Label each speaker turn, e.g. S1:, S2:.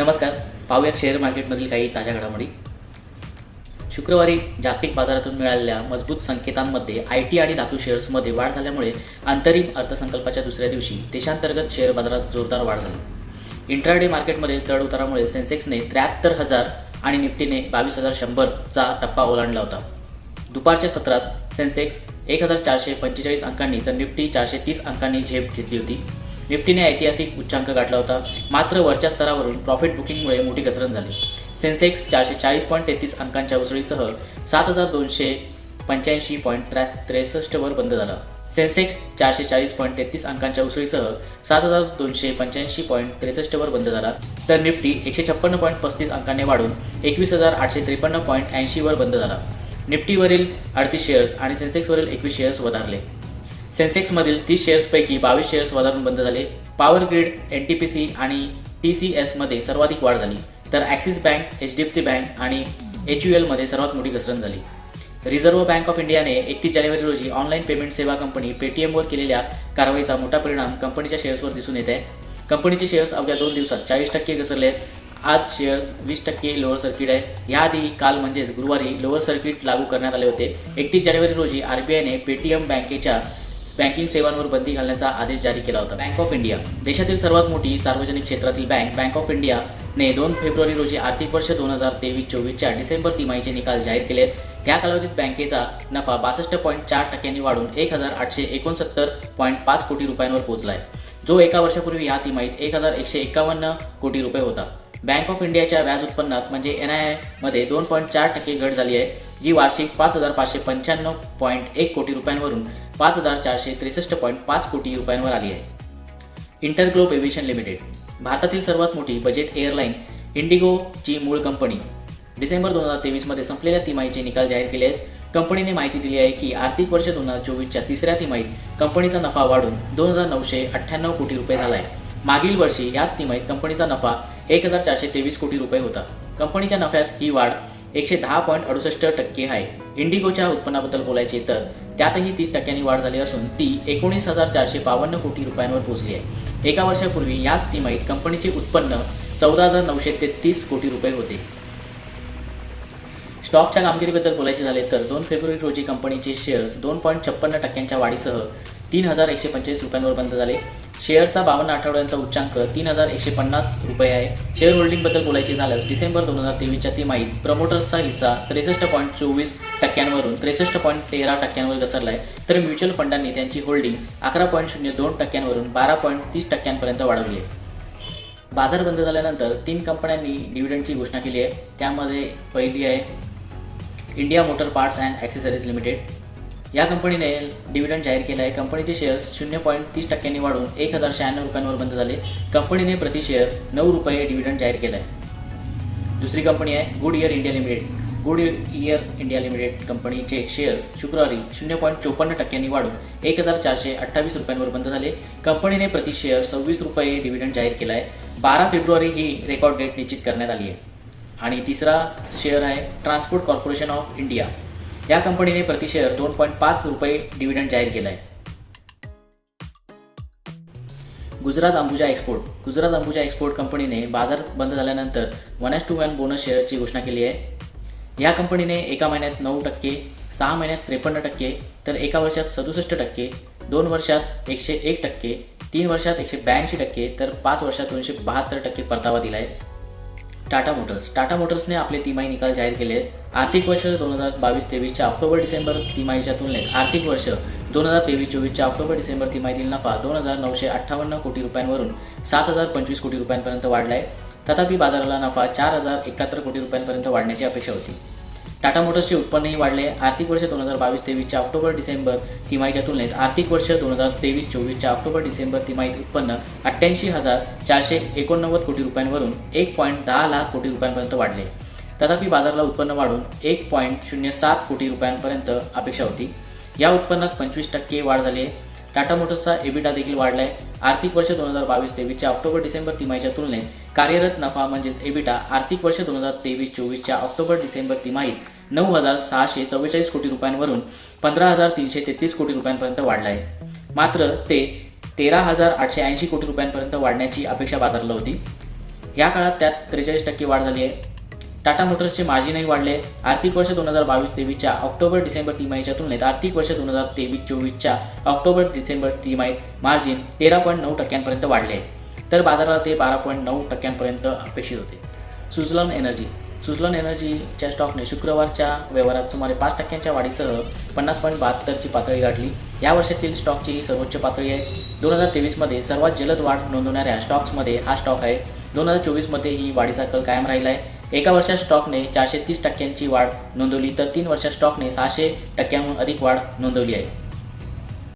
S1: नमस्कार. पाहूयात शेअर मार्केटमधील काही ताज्या घडामोडी. शुक्रवारी जागतिक बाजारातून मिळालेल्या मजबूत संकेतांमध्ये आय टी आणि धातू शेअर्समध्ये वाढ झाल्यामुळे अंतरिम अर्थसंकल्पाच्या दुसऱ्या दिवशी देशांतर्गत शेअर बाजारात जोरदार वाढ झाली. इंट्राडे मार्केटमध्ये चढ उतारामुळे सेन्सेक्सने त्र्याहत्तर हजार आणि निफ्टीने बावीस हजार शंभरचा टप्पा ओलांडला होता. दुपारच्या सत्रात सेन्सेक्स एक हजार चारशे पंचेचाळीस अंकांनी तर निफ्टी चारशे तीस अंकांनी झेप घेतली होती. निफ्टीने ऐतिहासिक उच्चांक गाठला होता. मात्र वरच्या स्तरावरून प्रॉफिट बुकिंगमुळे मोठी घसरण झाली. सेन्सेक्स चारशे चाळीस पॉईंट तेहतीस अंकांच्या उसळीसह सात हजार दोनशे पंच्याऐंशी पॉईंट त्र्या त्रेसष्टवर बंद झाला. सेन्सेक्स चारशे चाळीस पॉईंट तेहतीस अंकांच्या उसळीसह सात हजार दोनशे पंच्याऐंशी पॉईंट त्रेसष्टवर बंद झाला. तर निफ्टी एकशे छप्पन्न पॉईंट पस्तीस अंकांनी वाढून एकवीस हजार आठशे त्रेपन्न पॉईंट ऐंशीवर बंद झाला. निफ्टीवरील अडतीस शेअर्स आणि सेन्सेक्सवरील एकवीस शेअर्स वधारले. सेन्सेक्समधील तीस शेअर्सपैकी बावीस शेअर्स वधारून बंद झाले. Power grid N T P C आणि टी सी एसमध्ये सर्वाधिक वाढ झाली. तर axis bank H D F C bank आणि एच यू एलमध्ये सर्वात मोठी घसरण झाली. रिझर्व्ह बँक ऑफ इंडियाने एकतीस जानेवारी रोजी ऑनलाईन पेमेंट सेवा कंपनी पेटीएमवर केलेल्या कारवाईचा मोठा परिणाम कंपनीच्या शेअर्सवर दिसून येत आहे. कंपनीचे शेअर्स अवघ्या दोन दिवसात चाळीस टक्के घसरले. आहेत आज शेअर्स वीस टक्के लोअर सर्किट आहे. याआधी काल म्हणजेच गुरुवारी लोअर सर्किट लागू करण्यात आले होते. एकतीस जानेवारी रोजी आरबीआयने पेटीएम बँकेच्या बँकिंग सेवांवर बंदी घालण्याचा आदेश जारी केला होता. Bank of India. देशातील सर्वात मोठी सार्वजनिक क्षेत्रातील बँक बँक ऑफ इंडियाने दोन फेब्रुवारी रोजी आर्थिक वर्ष दोन हजार तेवीस चोवीसच्या डिसेंबर तिमाहीचे निकाल जाहीर केले. त्या कालावधीत बँकेचा नफा बासष्ट पॉईंट चार टक्क्यांनी वाढून एक हजार आठशे एकोणसत्तर पॉईंट पाच कोटी रुपयांवर पोहोचला आहे जो एका वर्षापूर्वी या तिमाहीत एक हजार एकशे एकावन्न कोटी रुपये होता. बँक ऑफ इंडियाच्या व्याज उत्पन्नात म्हणजे एन आयमध्ये दोन पॉईंट चार टक्के घट झाली आहे जी वार्षिक पाच हजार पाचशे पंच्याण्णव पॉईंट एक कोटी रुपयांवरून पाच हजार चारशे त्रेसष्ट पॉईंट पाच कोटी रुपयांवर आली आहे. इंटरग्लोब एव्हिएशन लिमिटेड भारतातील सर्वात मोठी बजेट एअरलाईन इंडिगोची मूळ कंपनी. डिसेंबर दोन हजार तेवीसमध्ये संपलेल्या तिमाहीचे निकाल जाहीर केले आहेत. कंपनीने माहिती दिली आहे की आर्थिक वर्ष दोन हजार चोवीसच्या तिसऱ्या तिमाहीत कंपनीचा नफा वाढून दोन हजार नऊशे अठ्ठ्याण्णव कोटी रुपये झाला आहे. मागील वर्षी याच तिमाहीत कंपनीचा नफा एक हजार चारशे तेवीस कोटी रुपये होता. कंपनीच्या नफ्यात ही वाढ एकशे दहा पॉईंट अडुसष्ट टक्के आहे. इंडिगोच्या उत्पन्नाबद्दल बोलायचे तर त्यातही तीस टक्क्यांनी वाढ झाली असून ती एकोणीस हजार चारशे बावन्न कोटी रुपयांवर पोहोचली आहे. एका वर्षापूर्वी याच तिमाहीत कंपनीचे उत्पन्न चौदा हजार नऊशे तेहतीस कोटी रुपये होते. स्टॉकच्या कामगिरीबद्दल बोलायचे झाले तर दोन फेब्रुवारी रोजी कंपनीचे शेअर्स दोन पॉईंट छप्पन्न टक्क्यांच्या वाढीसह तीन हजार एकशे पंचेचाळीस रुपयांवर बंद झाले. शेअरचा बावन्न आठवड्यांचा उच्चांक तीन हजार एकशे पन्नास रुपये आहे. शेअर होल्डिंगबद्दल बोलायचे झाल्यास डिसेंबर दोन हजार तेवीसच्या तिमाहीत प्रमोटर्सचा हिस्सा त्रेसष्ट पॉईंट चोवीस टक्क्यांवरून त्रेसष्ट पॉईंट तेरा टक्क्यांवर घसरला आहे तर म्युच्युअल फंडांनी त्यांची होल्डिंग अकरा पॉईंट शून्य दोन टक्क्यांवरून बारा पॉईंट तीस टक्क्यांपर्यंत वाढवली आहे. बाजार बंद झाल्यानंतर तीन कंपन्यांनी डिव्हिडंडची घोषणा केली आहे. त्यामध्ये पहिली आहे India motor parts and accessories limited. या कंपनीने डिव्हिडंड जाहीर केला आहे. कंपनीचे शेअर्स शून्य पॉईंट तीस टक्क्यांनी वाढून एक हजार शहाण्णव रुपयांवर बंद झाले. कंपनीने प्रति शेअर नऊ रुपये डिव्हिडंड जाहीर केला आहे. दुसरी कंपनी आहे Goodyear India limited Goodyear India limited कंपनीचे शेअर्स शुक्रवारी शून्य पॉईंट चोपन्न टक्क्यांनी वाढून एक हजार चारशे अठ्ठावीस रुपयांवर बंद झाले. कंपनीने प्रति शेअर सव्वीस रुपये डिव्हिडंड जाहीर केला आहे. बारा फेब्रुवारी ही रेकॉर्ड डेट निश्चित करण्यात आली आहे. आणि तिसरा शेअर आहे ट्रान्सपोर्ट कॉर्पोरेशन ऑफ इंडिया या कंपनीने प्रति शेअर दोन पॉईंट पाच रुपये डिव्हिडंड जाहीर केला आहे गुजरात अंबुजा एक्सपोर्ट गुजरात अंबुजा एक्सपोर्ट कंपनीने बाजार बंद झाल्यानंतर one is to one bonus शेअरची घोषणा केली आहे. या कंपनीने एका महिन्यात नऊ टक्के सहा महिन्यात त्रेपन्न टक्के तर एका वर्षात सदुसष्ट टक्के दोन वर्षात एकशे एक टक्के तीन वर्षात एकशे ब्याऐंशी टक्के तर पाच वर्षात दोनशे बहात्तर टक्के परतावा दिला आहे टाटा मोटर्स. टाटा मोटर्सने आपले तिमाही निकाल जाहीर केले. आहेत आर्थिक वर्ष दोन हजार बावीस तेवीसच्या ऑक्टोबर डिसेंबर तिमाहीच्या तुलनेत आर्थिक वर्ष दोन हजार तेवीस चोवीसच्या ऑक्टोबर डिसेंबर तिमाहीतील नफा दोन हजार नऊशे अठ्ठावन्न कोटी रुपयांवरून सात हजार पंचवीस कोटी रुपयांपर्यंत वाढला आहे तथापि बाजाराला नफा चार हजार एकाहत्तर कोटी रुपयांपर्यंत वाढण्याची अपेक्षा होती. टाटा मोटर्सचे उत्पन्नही वाढले. आर्थिक वर्ष दोन हजार बावीस तेवीसच्या ऑक्टोबर डिसेंबर तिमाहीच्या तुलनेत आर्थिक वर्ष दोन हजार तेवीस चोवीसच्या ऑक्टोबर डिसेंबर तिमाहीत उत्पन्न अठ्ठ्याऐंशी हजार चारशे एकोणनव्वद कोटी रुपयांवरून एक पॉईंट दहा लाख कोटी रुपयांपर्यंत वाढले. तथापि बाजाराला उत्पन्न वाढून एक पॉईंट शून्य सात कोटी रुपयांपर्यंत अपेक्षा होती. या उत्पन्नात पंचवीस टक्के वाढ झाली आहे. टाटा मोटर्सचा एबिटा देखील वाढला आहे आर्थिक वर्ष दोन हजार बावीस तेवीसच्या ऑक्टोबर डिसेंबर तिमाहीच्या तुलनेत कार्यरत नफा म्हणजेच एबिटा आर्थिक वर्ष दोन हजार तेवीस चोवीसच्या ऑक्टोबर डिसेंबर तिमाहीत नऊ हजार सहाशे चव्वेचाळीस कोटी रुपयांवरून पंधरा हजार तीनशे तेहतीस कोटी रुपयांपर्यंत वाढला आहे मात्र ते तेरा हजार आठशे ऐंशी कोटी रुपयांपर्यंत वाढण्याची अपेक्षा बाजारला होती. या काळात त्यात त्रेचाळीस टक्के वाढ झाली आहे. टाटा मोटर्सचे मार्जिनही वाढले. आर्थिक वर्ष दोन हजार बावीस तेवीसच्या ऑक्टोबर डिसेंबर तिमाहीच्या तुलनेत आर्थिक वर्ष दोन हजार तेवीस चोवीसच्या ऑक्टोबर डिसेंबर तिमाहीत मार्जिन तेरा पॉईंट नऊ टक्क्यांपर्यंत वाढले. आहे तर बाजाराला ते बारा पॉईंट नऊ टक्क्यांपर्यंत अपेक्षित होते. सुझलॉन एनर्जी. सुझलॉन एनर्जीच्या स्टॉकने शुक्रवारच्या व्यवहारात सुमारे पाच टक्क्यांच्या वाढीसह पन्नास पॉईंट बहात्तरची पातळी गाठली. या वर्षातील स्टॉकची ही सर्वोच्च पातळी आहे. दोन हजार तेवीसमध्ये सर्वात जलद वाढ नोंदवणाऱ्या स्टॉक्समध्ये हा स्टॉक आहे. दोन हजार चोवीसमध्ये ही वाढीचा कल कायम राहिला आहे. एका वर्षात स्टॉकने चारशे तीस टक्क्यांची वाढ नोंदवली तर तीन वर्षात स्टॉकने सहाशे टक्क्यांहून अधिक वाढ नोंदवली आहे.